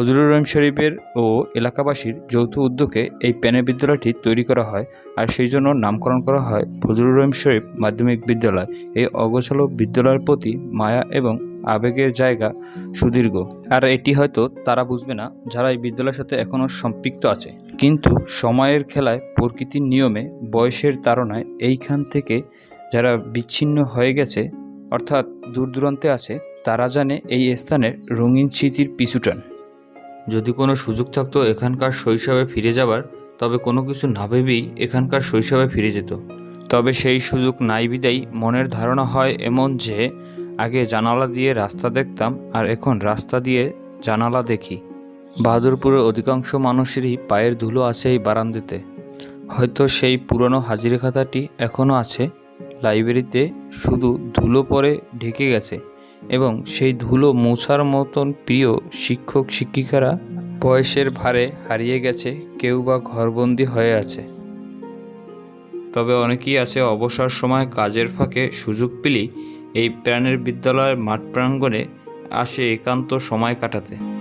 ফজলুর রহিম শরীফের ও এলাকাবাসীর যৌথ উদ্যোগে এই প্যানেল বিদ্যালয়টি তৈরি করা হয় আর সেই জন্য নামকরণ করা হয় ফজলুর রহিম শরীফ মাধ্যমিক বিদ্যালয়। এই অগোছালো বিদ্যালয়ের প্রতি মায়া এবং আবেগের জায়গা সুদীর্ঘ। আর এটি হয়তো তারা বুঝবে না যারা এই বিদ্যালয়ের সাথে এখনও সম্পৃক্ত আছে। কিন্তু সময়ের খেলায় প্রকৃতির নিয়মে বয়সের তাড়নায় এইখান থেকে যারা বিচ্ছিন্ন হয়ে গেছে, অর্থাৎ দূর দূরান্তে আছে, তারা জানে এই স্থানের রঙিন স্মৃতির পিছুটান। যদি কোনো সুযোগ থাকতো এখানকার শৈশবে ফিরে যাবার, তবে কোনো কিছু না ভেবেই এখানকার শৈশবে ফিরে যেত। তবে সেই সুযোগ নাই বিদায় মনের ধারণা হয় এমন যে, আগে জানালা দিয়ে রাস্তা দেখতাম আর এখন রাস্তা দিয়ে জানালা দেখি। বাহাদুরপুরের অধিকাংশ মানুষেরই পায়ের ধুলো আছে এই বারান্দাতে। হয়তো সেই পুরনো হাজিরা খাতাটি এখনও আছে। লাইব্রেরিতে শুধু ধুলো পরে ঢেকে গেছে। এবং সেই ধুলো মোছার মতন প্রিয় শিক্ষক শিক্ষিকারা বয়সের ভারে হারিয়ে গেছে, কেউ বা ঘরবন্দি হয়ে আছে। তবে অনেকেই আছে অবসর সময় কাজের ফাঁকে সুযোগ পেলেই এই প্রাণের বিদ্যালয়ের মাঠ প্রাঙ্গণে আসে একান্ত সময় কাটাতে।